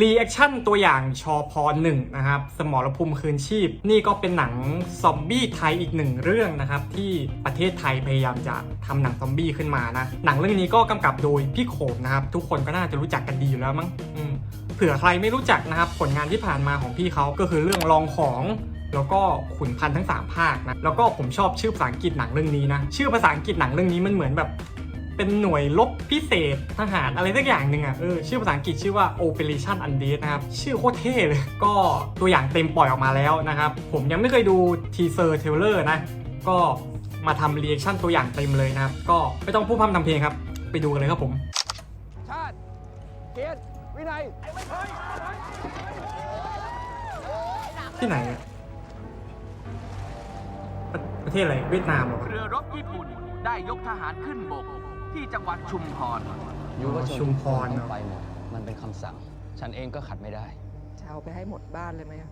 รีแอคชั่นตัวอย่างชอพอหนึ่งนะครับ สมรภูมิคืนชีพ นี่ก็เป็นหนังซอมบี้ไทยอีกหนึ่งเรื่องนะครับ ที่ประเทศไทยพยายามจะทำหนังซอมบี้ขึ้นมานะ หนังเรื่องนี้ก็กำกับโดยพี่โขมนะครับ ทุกคนก็น่าจะรู้จักกันดีอยู่แล้วมั้งเผื่อใครไม่รู้จักนะครับ ผลงานที่ผ่านมาของพี่เขาก็คือเรื่องลองของแล้วก็ขุนพันธ์ทั้ง 3 ภาคนะ แล้วก็ผมชอบชื่อภาษาอังกฤษหนังเรื่องนี้นะ ชื่อภาษาอังกฤษหนังเรื่องนี้มันเหมือนแบบ เป็นหน่วยลบพิเศษทหารอะไรสักอย่างหนึ่งอะเออชื่อภาษาอังกฤษชื่อว่า Operation Undead นะครับ ชื่อโคตรเท่เลย ก็ตัวอย่างเต็มปล่อยออกมาแล้วนะครับ ผมยังไม่เคยดูทีเซอร์เทเลอร์นะ ก็มาทำรีแอคชั่นตัวอย่างเต็มเลยนะครับ ก็ไม่ต้องพูดพร่ำทำเพลงครับ ไปดูกันเลยครับผม ชาติเกียรติวินัยที่ไหนอะประประเทศอะไรเวียดนามเหรอวะเรือรบญี่ปุ่นได้ยกทหารขึ้นบก ที่จังหวัดชุมพร ยุวชนชุมพรทุกคนเนอะต้องไปหมด มันเป็นคำสั่ง ฉันเองก็ขัดไม่ได้ จะเอาไปให้หมดบ้านเลยไหมอะ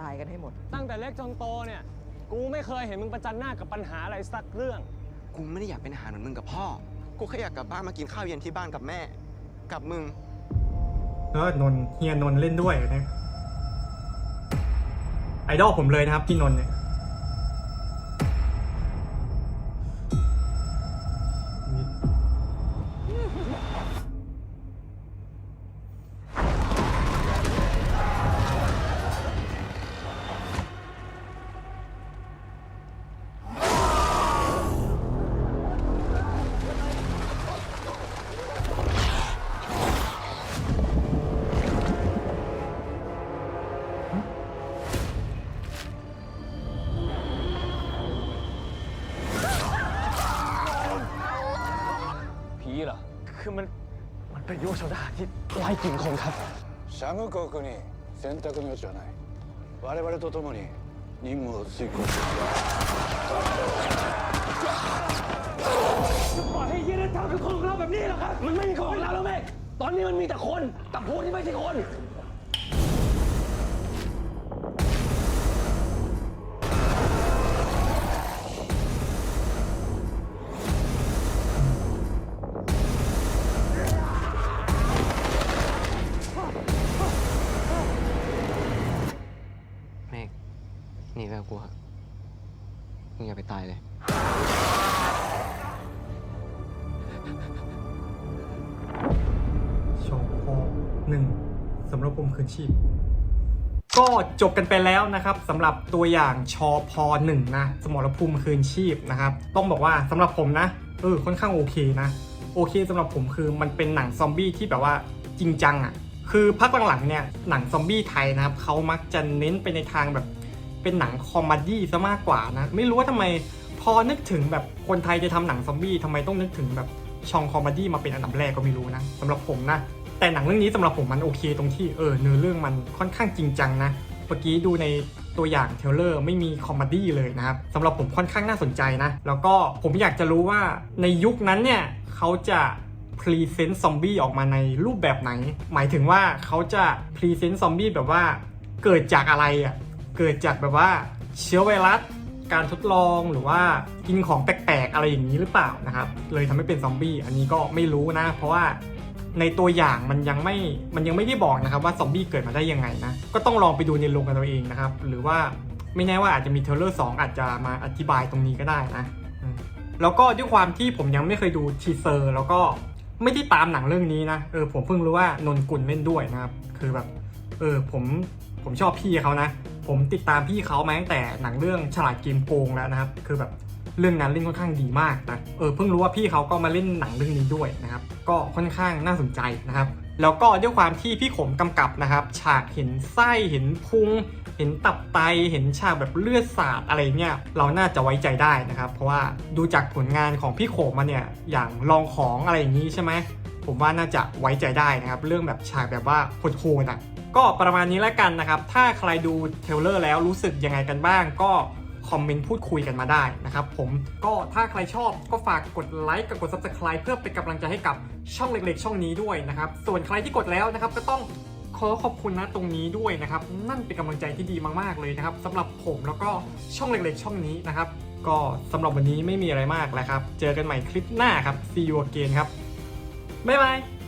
ตายกันให้หมด ตั้งแต่เล็กจนโตเนี่ย กูไม่เคยเห็นมึงประจันหน้ากับปัญหาอะไรสักเรื่อง กูไม่ได้อยากเป็นอาหารเหมือนมึงกับพ่อ กูแค่อยากกลับบ้านมากินข้าวเย็นที่บ้านกับแม่ กับมึง เออนนท์เฮียนนท์เล่นด้วยนะไอดอลผมเลยนะครับพี่นนท์เนี่ยผีเหรอ คือมัน มันเป็นยุวชนทหารที่ไล่กินคนครับ シャム国に選択の余地はない我々と共に任務を遂行する ปล่อยให้เฮียได้ทำเป็นคนของเราแบบนี้เหรอครับ มันไม่มีคนของเราแล้วแม่ตอนนี้มันมีแต่คนกับพวกที่ไม่ใช่คน นีไปกับกูเถอะมึงอย่าไปตายเลย ชอพอหนึ่งสำหรับผมคืนชีพ ก็จบกันไปแล้วนะครับสำหรับตัวอย่างชอพอหนึ่งนะสมรภูมิคืนชีพนะครับ ต้องบอกว่าสำหรับผมนะเออค่อนข้างโอเคนะ โอเคสำหรับผมคือมันเป็นหนังซอมบี้ที่แบบว่าจริงจังอะ่ะคือพักหลังๆเนี่ยหนังซอมบี้ไทยนะครับเขามักจะเน้นไปในทางแบบ เป็นหนังคอมดี้ซะมากกว่านะ ไม่รู้ว่าทำไมพอนึกถึงแบบคนไทยจะทำหนังซอมบี้ทำไมต้องนึกถึงแบบช่องคอมดี้มาเป็นอันดับแรกก็ไม่รู้นะสำหรับผมนะ แต่หนังเรื่องนี้สำหรับผมมันโอเคตรงที่เออเนื้อเรื่องมันค่อนข้างจริงจังนะเมื่อกี้ดูในตัวอย่างเทเลอร์ไม่มีคอมเมดี้เลยนะครับสำหรับผมค่อนข้างน่าสนใจนะ แล้วก็ผมอยากจะรู้ว่าในยุคนั้นเนี่ยเขาจะพรีเซนต์ซอมบี้ออกมาในรูปแบบไหน หมายถึงว่าเขาจะพรีเซนต์ซอมบี้แบบว่าเกิดจากอะไรอะ เกิดจากแบบว่าเชื้อไวรัส การทดลองหรือว่ากินของแปลกๆอะไรอย่างนี้หรือเปล่านะครับ เลยทำให้เป็นซอมบี้อันนี้ก็ไม่รู้นะ เพราะว่าในตัวอย่างมันยังไม่ มันยังไม่ได้บอกนะครับว่าซอมบี้เกิดมาได้ยังไงนะ ก็ต้องลองไปดูในโรงกันตัวเองนะครับ หรือว่าไม่แน่ว่าอาจจะมีเทเลอร์2อาจจะมาอธิบายตรงนี้ก็ได้นะ แล้วก็ด้วยความที่ผมยังไม่เคยดูทีเซอร์ แล้วก็ไม่ได้ตามหนังเรื่องนี้นะ เออผมเพิ่งรู้ว่านนกุลเล่นด้วยนะครับ คือแบบ เออผม ผมชอบพี่เขานะ ผมติดตามพี่เขามาตั้งแต่หนังเรื่องฉลาดเกมโกงแล้วนะครับ คือแบบเรื่องนั้นเล่นค่อนข้างดีมากนะ เออเพิ่งรู้ว่าพี่เขาก็มาเล่นหนังเรื่องนี้ด้วยนะครับ ก็ค่อนข้างน่าสนใจนะครับ แล้วก็ด้วยความที่พี่ขมกำกับนะครับ ฉากเห็นไส้เห็นพุง เห็นตับไต เห็นฉากแบบเลือดสาดอะไรเนี่ยเราน่าจะไว้ใจได้นะครับ เพราะว่าดูจากผลงานของพี่ขมมาเนี่ย อย่างลองของอะไรอย่างนี้ใช่ไหมผมว่าน่าจะไว้ใจได้นะครับ เรื่องแบบฉากแบบว่าโหดๆอะ ก็ประมาณนี้แล้วกันนะครับ ถ้าใครดูเทลเลอร์แล้วรู้สึกยังไงกันบ้าง ก็คอมเมนต์พูดคุยกันมาได้นะครับผมก็ถ้าใครชอบก็ฝากกดไลค์กับกด subscribe เพื่อเป็นกำลังใจให้กับช่องเล็กๆ ช่องนี้ด้วยนะครับ ส่วนใครที่กดแล้วนะครับก็ต้องขอขอบคุณนะตรงนี้ด้วยนะครับ นั่นเป็นกำลังใจที่ดีมากๆเลยนะครับสำหรับผมแล้วก็ช่องเล็กๆ ช่องนี้นะครับ ก็สำหรับวันนี้ไม่มีอะไรมากแล้วครับ เจอกันใหม่คลิปหน้าครับ see you again ครับบ๊ายบาย